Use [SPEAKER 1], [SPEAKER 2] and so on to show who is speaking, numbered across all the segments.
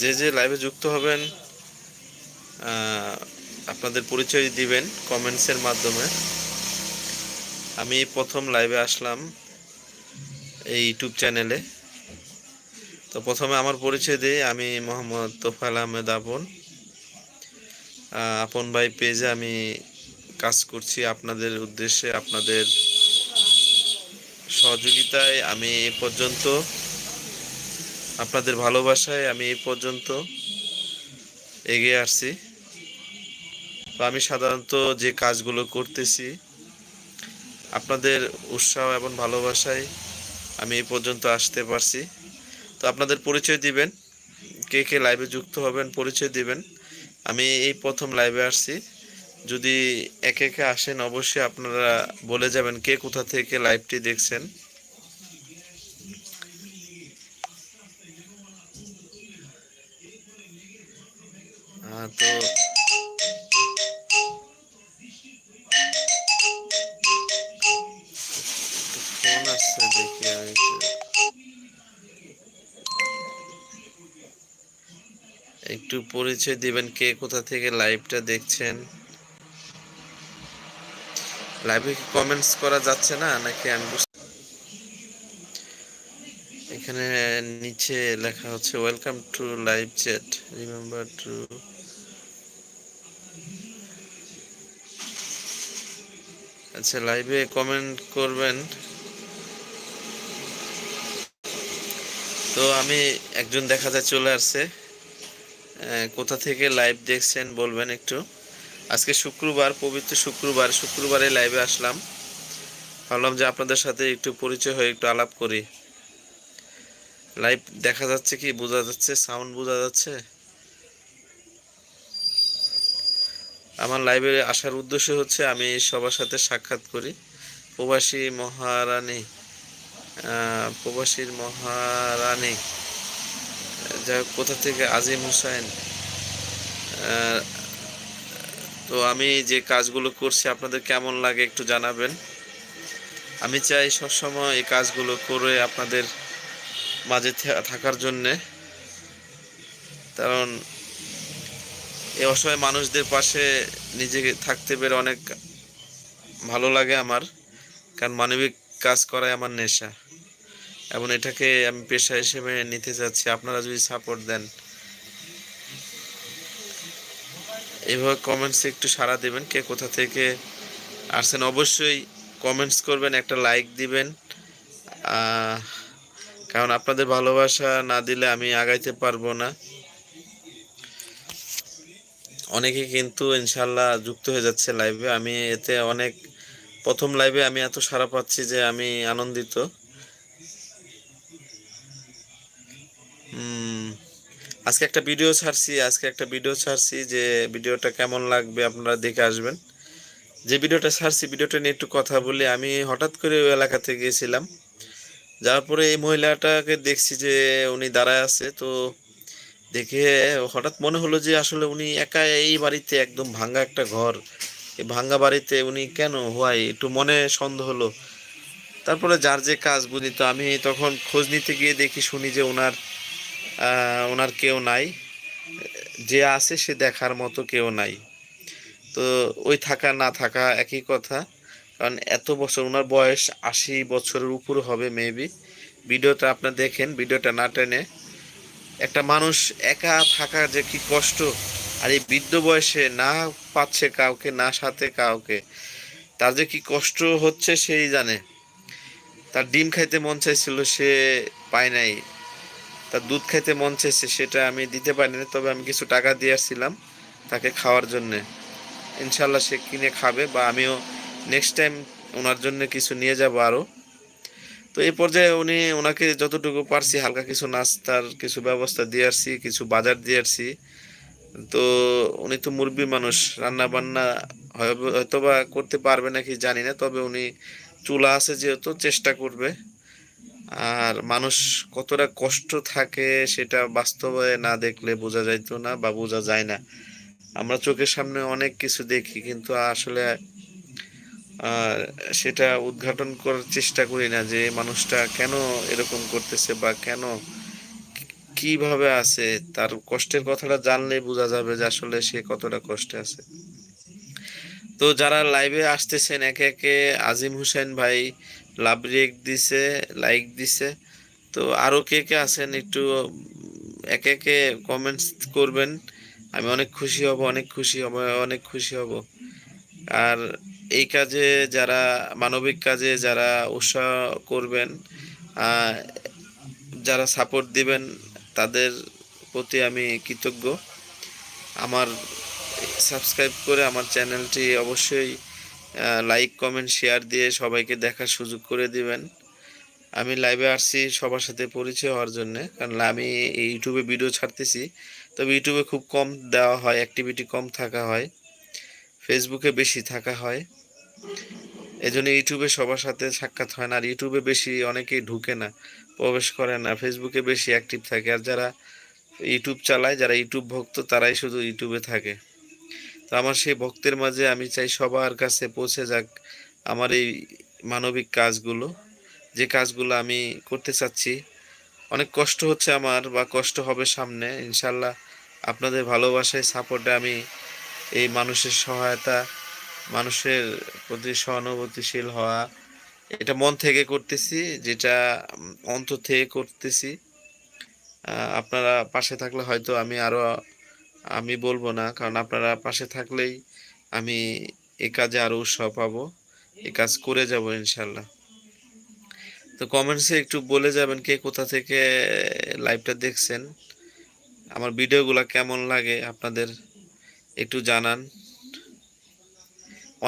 [SPEAKER 1] যে যে লাইভে যুক্ত হবেন আপনাদের পরিচয় দিবেন কমেন্টসের মাধ্যমে। আমি প্রথম লাইভে আসলাম এই ইউটিউব চ্যানেলে তো প্রথমে আমার পরিচয় দিই, আমি মোহাম্মদ তোফাল আহমেদ আপন। আপন ভাই পেজে আমি কাজ করছি। আপনাদের উদ্দেশ্যে, আপনাদের সহযোগিতায় আমি এ পর্যন্ত আপনাদের ভালোবাসায় আমি এই পর্যন্ত এগিয়ে আসছি। তো আমি সাধারণত যে কাজগুলো করতেছি, আপনাদের উৎসাহ এবং ভালোবাসায় আমি এই পর্যন্ত আসতে পারছি। তো আপনাদের পরিচয় দিবেন, কে কে লাইভে যুক্ত হবেন, পরিচয় দিবেন। আমি এই প্রথম লাইভে আসছি। যদি একে একে আসেন, অবশ্যই আপনারা বলে যাবেন কে কোথা থেকে লাইভটি দেখছেন। তো ফোন দেখি একটু। পরিচয় দিবেন কে কোথা থেকে লাইভটা দেখছেন। লাইভে কি কমেন্টস করা যাচ্ছে না, নাকি আমি এখানে নিচে লেখা হচ্ছে welcome to live chat remember to আচ্ছা লাইভে কমেন্ট করবেন। তো আমি একজন দেখা যায় চলে আসছে। কোথা থেকে লাইভ দেখছেন বলবেন একটু। আজকে শুক্রবার, পবিত্র শুক্রবার, শুক্রবারে লাইভে আসলাম। ভাবলাম যে আপনাদের সাথে একটু পরিচয় হয়ে একটু আলাপ করি। লাইভ দেখা যাচ্ছে কি, বোঝা যাচ্ছে সাউন্ড বোঝা যাচ্ছে? আমার লাইভে আসার উদ্দেশ্য হচ্ছে আমি সবার সাথে সাক্ষাৎ করি। প্রবাসী মহারানী প্রবাসীর মহারানী যা কোথা থেকে? আজিম হুসাইন। তো আমি যে কাজগুলো করছি, আপনাদের কেমন লাগে একটু জানাবেন। আমি চাই সবসময় এই কাজগুলো করে আপনাদের মাঝে থাকার জন্যে। কারণ এই অসহায় মানুষদের পাশে নিজেকে থাকতে পেরে অনেক ভালো লাগে আমার, কারণ মানবিক কাজ করাই আমার নেশা। এবং এটাকে আমি পেশা হিসেবে নিতে চাচ্ছি। আপনারা যদি সাপোর্ট দেন। এভাবে কমেন্টসে একটু সাড়া দেবেন, কে কোথা থেকে আসছেন অবশ্যই কমেন্টস করবেন, একটা লাইক দিবেন। কারণ আপনাদের ভালোবাসা না দিলে আমি আগাইতে পারব না। অনেকে কিন্তু ইনশাল্লাহ যুক্ত হয়ে যাচ্ছে লাইভে আমি এতে অনেক, প্রথম লাইভে আমি এত সাড়া পাচ্ছি যে আমি আনন্দিত। আজকে একটা ভিডিও ছাড়ছি, আজকে একটা ভিডিও ছাড়ছি যে ভিডিওটা কেমন লাগবে আপনারা দেখে আসবেন। যে ভিডিওটা ছাড়ছি ভিডিওটা নিয়ে একটু কথা বলি। আমি হঠাৎ করে ওই এলাকাতে গিয়েছিলাম। যাওয়ার পরে এই মহিলাটাকে দেখছি যে উনি দাঁড়ায় আছে। তো দেখে হঠাৎ মনে হলো যে আসলে উনি একা এই বাড়িতে একদম ভাঙ্গা একটা ঘর। এই ভাঙ্গা বাড়িতে উনি কেন? হয় একটু মনে সন্দেহ হলো। তারপরে যার যে কাজ বুঝি, তো আমি তখন খোঁজ নিতে গিয়ে দেখি, শুনি যে ওনার ওনার কেউ নাই। যে আছে সে দেখার মতো কেউ নাই। তো ওই থাকা না থাকা একই কথা। কারণ এত বছর ওনার বয়স আশি বছরের উপর হবে মেবি ভিডিওটা আপনার দেখেন, ভিডিওটা না টেনে। একটা মানুষ একা থাকা যে কি কষ্ট, আর এই বৃদ্ধ বয়সে না পাচ্ছে কাউকে, না সাথে কাউকে, তার যে কি কষ্ট হচ্ছে সেই জানে। তার ডিম খাইতে মন চাইছিল, সে পায় নাই। তার দুধ খাইতে মন চাইছে, সেটা আমি দিতে পারি পারিনি, তবে আমি কিছু টাকা দিয়ে আসছিলাম তাকে খাওয়ার জন্যে। ইনশাল্লাহ সে কিনে খাবে, বা আমিও নেক্সট টাইম ওনার জন্য কিছু নিয়ে যাব আরও তো এই পর্যায়ে উনি ওনাকে যতটুকু পারছি হালকা কিছু নাস্তার কিছু ব্যবস্থা দিয়ে আসছি, কিছু বাজার দিয়ে আসছি। তো উনি তো মুরব্বী মানুষ রান্না বান্না হয়তো বা করতে পারবে নাকি জানি না, তবে উনি চুলা আছে যেহেতু, চেষ্টা করবে। আর মানুষ কতটা কষ্ট থাকে সেটা বাস্তবে না দেখলে বোঝা যাইতো না বা বোঝা যায় না। আমরা চোখের সামনে অনেক কিছু দেখি, কিন্তু আসলে সেটা উদ্ঘাটন করার চেষ্টা করি না যে মানুষটা কেন এরকম করতেছে বা কেন কীভাবে আছে, তার কষ্টের কথাটা জানলে বোঝা যাবে যে আসলে সে কতটা কষ্টে আছে। তো যারা লাইভে আসতেছেন, একে একে আজিম হুসেন ভাই লাভ রেক দিছে লাইক দিছে। তো আরও কে কে আছেন একটু, একে একে কমেন্টস করবেন। আমি অনেক খুশি হব, অনেক খুশি হব, অনেক খুশি হব। আর এই কাজে যারা, মানবিক কাজে যারা উৎসাহ করবেন যারা সাপোর্ট দিবেন, তাদের প্রতি আমি কৃতজ্ঞ। আমার সাবস্ক্রাইব করে আমার চ্যানেলটি অবশ্যই লাইক কমেন্ট শেয়ার দিয়ে সবাইকে দেখার সুযোগ করে দিবেন। আমি লাইভে আসছি সবার সাথে পরিচয় হওয়ার জন্য, কারণ আমি ইউটিউবে ভিডিও ছাড়তেছি। তবে ইউটিউবে খুব কম দেওয়া হয় অ্যাক্টিভিটি কম থাকা হয়। ফেসবুকে বেশি থাকা হয়। এজন্য ইউটিউবে সবার সাথে সাক্ষাৎ হয় না। আর ইউটিউবে বেশি অনেকেই ঢুকে না, প্রবেশ করে না। ফেসবুকে বেশি অ্যাক্টিভ থাকে। আর যারা ইউটিউব চালায়, যারা ইউটিউব ভক্ত, তারাই শুধু ইউটিউবে থাকে। তো আমার সেই ভক্তের মাঝে আমি চাই সবার কাছে পৌঁছে যাক আমার এই মানবিক কাজগুলো। যে কাজগুলো আমি করতে চাচ্ছি, অনেক কষ্ট হচ্ছে আমার বা কষ্ট হবে সামনে। ইনশাল্লাহ আপনাদের ভালোবাসায়, সাপোর্টে আমি এই মানুষের সহায়তা মানুষের প্রতি সহানুভূতিশীল হওয়া, এটা মন থেকে করতেছি, যেটা অন্তর থেকে করতেছি। আপনারা পাশে থাকলে হয়তো আমি আরও, আমি বলব না, কারণ আপনারা পাশে থাকলেই আমি এ কাজে আরও উৎসাহ পাবো, এ কাজ করে যাব ইনশাল্লাহ। তো কমেন্টসে একটু বলে যাবেন কে কোথা থেকে লাইভটা দেখছেন। আমার ভিডিওগুলো কেমন লাগে আপনাদের একটু জানান।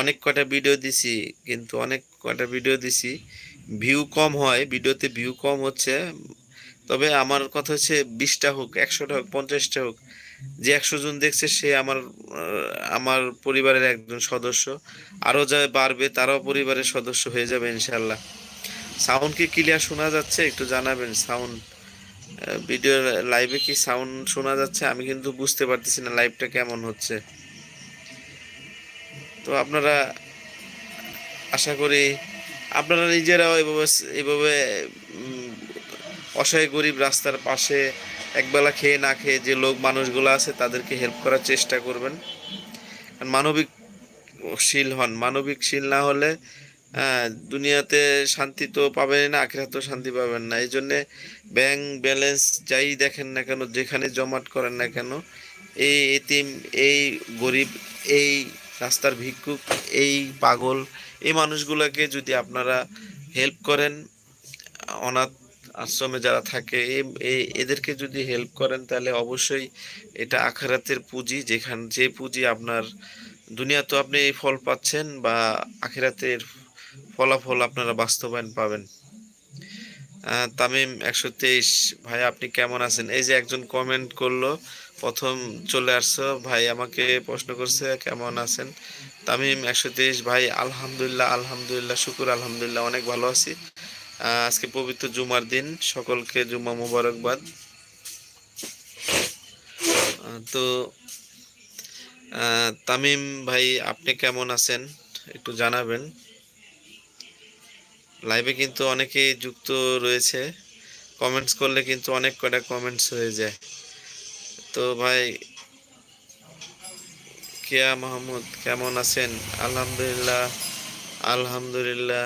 [SPEAKER 1] অনেক কটা ভিডিও দিছি, কিন্তু অনেক কটা ভিডিও দিছি ভিউ কম হয় ভিডিওতে ভিউ কম হচ্ছে। তবে আমার কথা হচ্ছে বিশটা হোক, একশোটা হোক, পঞ্চাশটা হোক, যে একশো জন দেখছে সে আমার আমার পরিবারের একজন সদস্য। আরও যা বাড়বে তারাও পরিবারের সদস্য হয়ে যাবে ইনশাল্লাহ সাউন্ড কি ক্লিয়ার শোনা যাচ্ছে? একটু জানাবেন সাউন্ড ভিডিও লাইভে কি সাউন্ড শোনা যাচ্ছে? আমি কিন্তু বুঝতে পারতেছি না লাইভটা কেমন হচ্ছে। তো আপনারা আশা করি আপনারা নিজেরাও এভাবে এভাবে অসহায় গরিব রাস্তার পাশে একবেলা খেয়ে না খেয়ে যে লোক মানুষগুলো আছে তাদেরকে হেল্প করার চেষ্টা করবেন। মানবিক শীল হন মানবিক শীল না হলে আহ, দুনিয়াতে শান্তি তো পাবেন না আখেরাতেও শান্তি পাবেন না। এই জন্যে ব্যাংক ব্যালেন্স যাই দেখেন না কেন যেখানে জমাট করেন না কেন এই এতিম এই গরিব এই রাস্তার ভিক্ষুক, এই পাগল, এই মানুষগুলোকে যদি আপনারা হেল্প করেন, অনাথ আশ্রমে যারা থাকে এই- এদেরকে যদি হেল্প করেন, তাহলে অবশ্যই এটা আখেরাতের পুঁজি যেখান, যে পুঁজি আপনার দুনিয়া তো আপনি এই ফল পাচ্ছেন বা আখেরাতের ফলাফল আপনারা বাস্তবায়ন পাবেন। তামিম একশো তেইশ, ভাই আপনি কেমন আছেন? এই যে একজন কমেন্ট করল প্রথম চলে আসছো, ভাই আমাকে প্রশ্ন করছে, কেমন আছেন? তামিম একশো তেইশ, ভাই আলহামদুলিল্লাহ আলহামদুলিল্লাহ, শুকুর, আলহামদুলিল্লাহ, অনেক ভালো আছি। আজকে পবিত্র জুমার দিন, সকলকে জুমা মুবারকবাদ। তো তামিম ভাই, আপনি কেমন আছেন? একটু জানাবেন। লাইভে কিন্তু অনেকেই যুক্ত রয়েছে। কমেন্টস করলে কিন্তু অনেক কটা কমেন্টস হয়ে যায়। তো ভাই, কেয়া মাহমুদ, কেমন আছেন? আলহামদুলিল্লাহ আলহামদুলিল্লাহ,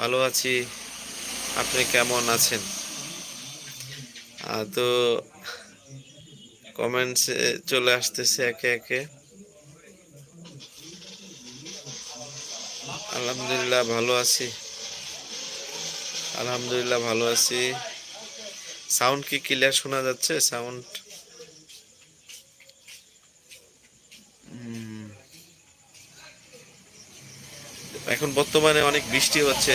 [SPEAKER 1] ভালো আছি। আপনি কেমন আছেন? তো কমেন্টস চলে আসতেছে একে একে। আলহামদুলিল্লাহ, ভালো আছি। আলহামদুলিল্লাহ, ভালো আছি। সাউন্ড কি ক্লিয়ার শোনা যাচ্ছে? সাউন্ড এখন বর্তমানে অনেক বৃষ্টি হচ্ছে।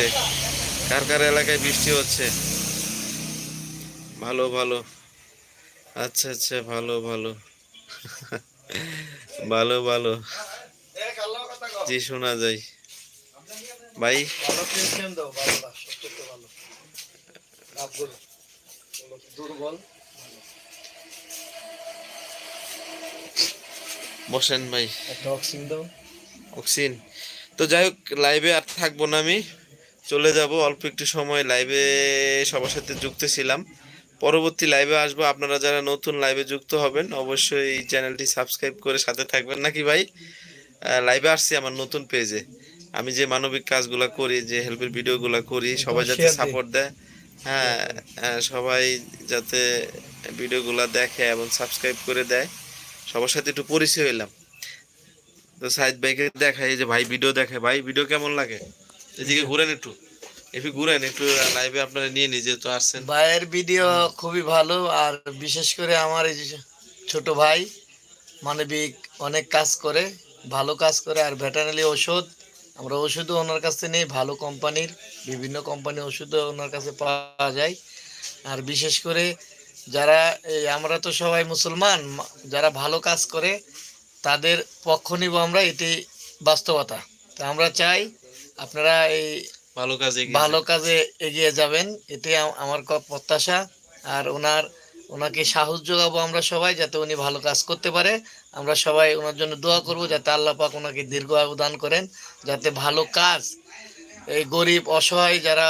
[SPEAKER 1] কার কার এলাকায় বৃষ্টি হচ্ছে? ভালো ভালো। আচ্ছা আচ্ছা ভালো ভালো। ভালো ভালো। জি শোনা যায়। ভাই?
[SPEAKER 2] দুর্বল
[SPEAKER 1] বসেন ভাই।
[SPEAKER 2] একটা অক্সিং দাও।
[SPEAKER 1] অক্সিন তো যাই হোক লাইভে আর থাকব না আমি। চলে যাব অল্প একটু সময় লাইভে সবার সাথে যুক্ত ছিলাম। পরবর্তী লাইভে আসব। আপনারা যারা নতুন লাইভে যুক্ত হবেন অবশ্যই এই চ্যানেলটি সাবস্ক্রাইব করে সাথে থাকবেন। নাকি ভাই? লাইভে আসছি আমার নতুন পেজে আমি যে মানবিক কাজগুলো করি যে হেল্পের ভিডিওগুলো করি সবাই যাতে সাপোর্ট দেয়। হ্যাঁ হ্যাঁ, সবাই যাতে ভিডিওগুলো দেখে এবং সাবস্ক্রাইব করে দেয়। সবার সাথে একটু পরিচয় হইলাম। তো সাইদ ভাইকে দেখাই যে ভাই ভিডিও দেখে। ভাই ভিডিও কেমন লাগে? এদিকে ঘুরেন একটু। একটু ঘুরেন, একটু লাইভে আপনারা নিয়ে নিজে তো আসছেন।
[SPEAKER 2] ভাইয়ের ভিডিও খুবই ভালো, আর বিশেষ করে আমার এই ছোট ভাই, মানবিক অনেক কাজ করে, ভালো কাজ করে, আর ভেটারিনারি ওষুধ আমরা ওষুধও ওনার কাছে নেই, ভালো কোম্পানির, বিভিন্ন কোম্পানির ওষুধও ওনার কাছে পাওয়া যায়। আর বিশেষ করে যারা, এই আমরা তো সবাই মুসলমান যারা ভালো কাজ করে তাদের পক্ষ নিব আমরা এটি বাস্তবতা। তো আমরা চাই আপনারা এই
[SPEAKER 1] ভালো কাজে
[SPEAKER 2] ভালো কাজে এগিয়ে যাবেন এটি আমার প্রত্যাশা। আর ওনার ওনাকে সাহস যোগাবো আমরা সবাই যাতে উনি ভালো কাজ করতে পারে। আমরা সবাই ওনার জন্য দোয়া করব যাতে আল্লাহ পাক ওনাকে দীর্ঘ দান করেন যাতে ভালো কাজ এই গরিব অসহায় যারা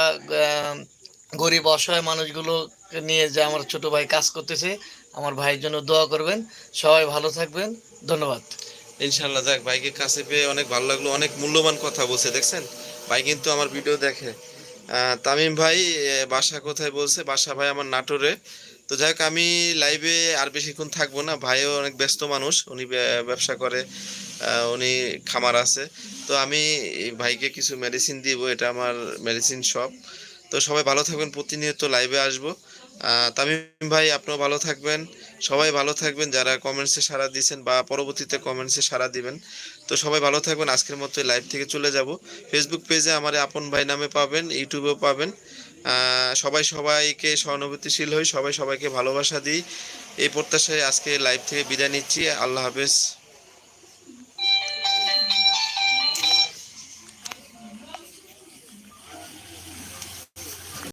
[SPEAKER 2] গরিব অসহায় মানুষগুলো নিয়ে যে আমার ছোট ভাই কাজ করতেছে আমার ভাইয়ের জন্য দোয়া করবেন। সবাই ভালো থাকবেন। ধন্যবাদ।
[SPEAKER 1] ইনশাল্লাহ যাক, ভাইকে কাছে পেয়ে অনেক ভালো লাগল, অনেক মূল্যবান কথা বলছে, দেখছেন? ভাই কিন্তু আমার ভিডিও দেখে। তামিম ভাই বাসা কোথায় বলছে? বাসা ভাই আমার নাটোরে। তো যাই হোক, আমি লাইভে আর বেশিক্ষণ থাকব না। ভাইও অনেক ব্যস্ত মানুষ, উনি ব্যবসা করে উনি খামার আছে। তো আমি ভাইকে কিছু মেডিসিন দিব, এটা আমার মেডিসিন শপ তো সবাই ভালো থাকবেন, প্রতিনিয়ত লাইভে আসব। তামিম ভাই, আপনিও ভালো থাকবেন। সবাই ভালো থাকবেন, যারা কমেন্টসে সাড়া দিয়েছেন বা পরবর্তীতে কমেন্টসে সাড়া দিবেন। তো সবাই ভালো থাকবেন, আজকের মতো লাইভ থেকে চলে যাব। ফেসবুক পেজে আমার আপন ভাই নামে পাবেন ইউটিউবেও পাবেন। সবাই সবাইকে সহানুভূতিশীল হই, সবাই সবাইকে ভালোবাসা দিই। এই প্রত্যাশায় আজকে লাইভ থেকে বিদায় নিচ্ছি। আল্লাহ হাফেজ।